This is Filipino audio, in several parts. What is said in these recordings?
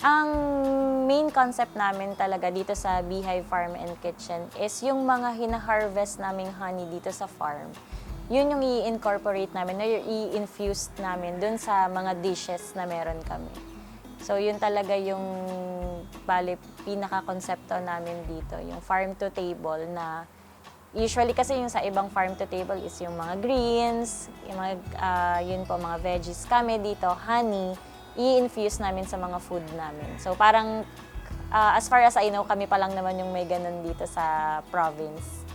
Ang main concept namin talaga dito sa Beehive Farm and Kitchen is yung mga hina-harvest naming honey dito sa farm. Yun yung i-incorporate namin, na i-infuse namin dun sa mga dishes na meron kami. So yun talaga yung bali pinaka-konsepto namin dito, yung farm to table na usually kasi yung sa ibang farm to table is yung mga greens, yung mga ah, yun po mga veggies. Kami dito honey, i-infuse namin sa mga food namin. So parang ah, as far as I know, kami pa lang naman yung may ganun dito sa province.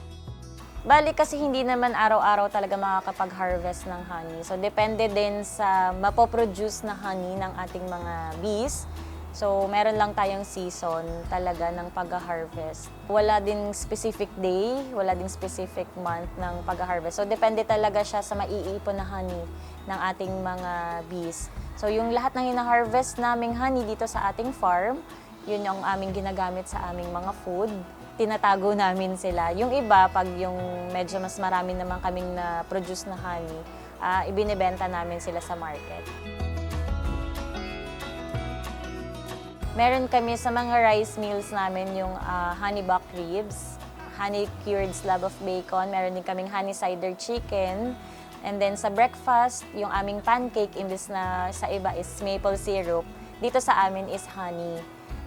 Bali kasi hindi naman araw-araw talaga makakapag-harvest ng honey. So depende din sa mapoproduce na honey ng ating mga bees. So meron lang tayong season talaga ng pag-harvest. Wala din specific day, wala din specific month ng pag-harvest. So depende talaga siya sa maiipon na honey ng ating mga bees. So yung lahat ng hina-harvest naming honey dito sa ating farm, yun yung aming ginagamit sa aming mga food tinatago namin sila. Yung iba, pag yung medyo mas marami naman kaming na-produce na honey, ah, ibinibenta namin sila sa market. Meron kami sa mga rice meals namin yung ah, honey buck ribs, honey cured slab of bacon, meron din kaming honey cider chicken, and then sa breakfast, yung aming pancake, imbes na sa iba is maple syrup, dito sa amin is honey.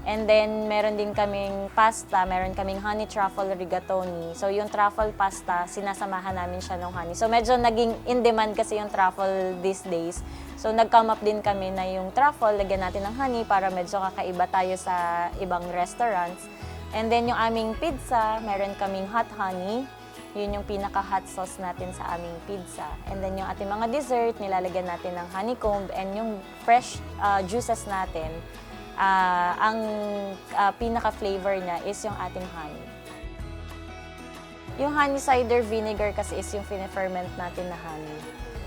And then, meron din kaming pasta, meron kaming honey truffle rigatoni. So, yung truffle pasta, sinasamahan namin siya ng honey. So, medyo naging in demand kasi yung truffle these days. So, nag-come up din kami na yung truffle, lagyan natin ng honey para medyo kakaiba tayo sa ibang restaurants. And then, yung aming pizza, meron kaming hot honey. Yun yung pinaka-hot sauce natin sa aming pizza. And then, yung ating mga dessert, nilalagyan natin ng honeycomb and yung fresh uh, juices natin. Ah, ang ah, pinaka-flavor niya is yung ating honey. Yung honey cider vinegar kasi is yung fine-ferment natin na honey.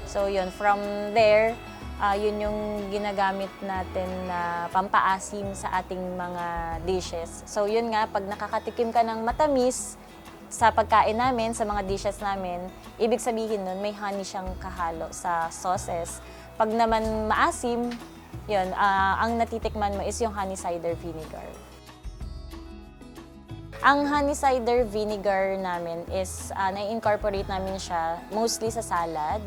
So yun, from there, ah, yun yung ginagamit natin na pampaasim sa ating mga dishes. So yun nga, pag nakakatikim ka ng matamis sa pagkain namin, sa mga dishes namin, ibig sabihin nun, may honey siyang kahalo sa sauces. Pag naman maasim, yun, ah, ang natitikman mo is yung honey cider vinegar. Ang honey cider vinegar namin is ah, na-incorporate namin siya mostly sa salad.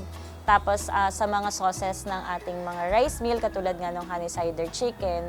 Tapos ah, sa mga sauces ng ating mga rice meal, katulad nga ng honey cider chicken.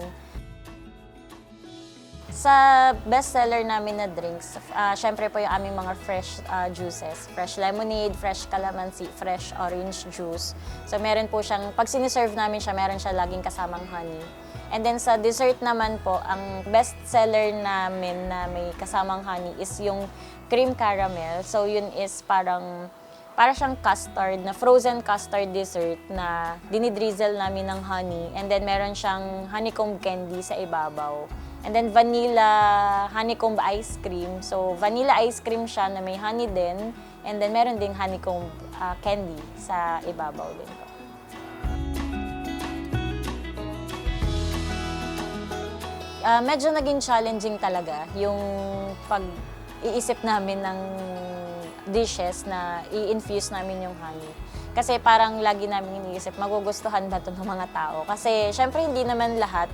Sa bestseller namin na drinks, ah, syempre po yung aming mga fresh ah, juices. Fresh lemonade, fresh calamansi, fresh orange juice. So meron po siyang, pag siniserve namin siya, meron siya laging kasamang honey. And then sa dessert naman po, ang best seller namin na may kasamang honey is yung cream caramel. So yun is parang para siyang custard, na frozen custard dessert na dinidrizzle namin ng honey. And then meron siyang honeycomb candy sa ibabaw. And then vanilla honeycomb ice cream. So vanilla ice cream siya na may honey din. And then meron ding honeycomb ah, candy sa ibabaw din po. Ah, medyo naging challenging talaga yung pag-iisip namin ng dishes na i-infuse namin yung honey. Kasi parang lagi namin iniisip, magugustuhan ba ito ng mga tao? Kasi syempre hindi naman lahat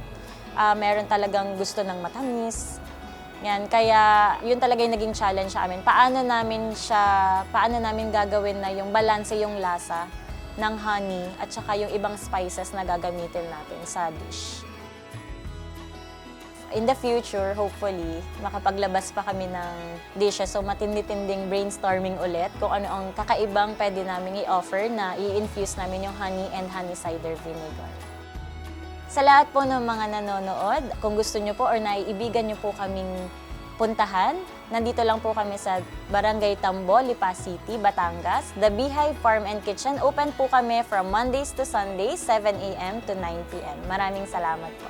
ah, meron talagang gusto ng matamis. Yan, kaya yun talaga yung naging challenge sa amin. Paano namin siya, paano namin gagawin na yung balanse yung lasa ng honey at saka yung ibang spices na gagamitin natin sa dish in the future, hopefully, makapaglabas pa kami ng dishes. So, matindi-tinding brainstorming ulit kung ano ang kakaibang pwede namin i-offer na i-infuse namin yung honey and honey cider vinegar. Sa lahat po ng mga nanonood, kung gusto nyo po or naiibigan nyo po kaming puntahan, nandito lang po kami sa Barangay Tambo, Lipa City, Batangas. The Beehive Farm and Kitchen, open po kami from Mondays to Sundays, 7 a.m. to 9 p.m. Maraming salamat po.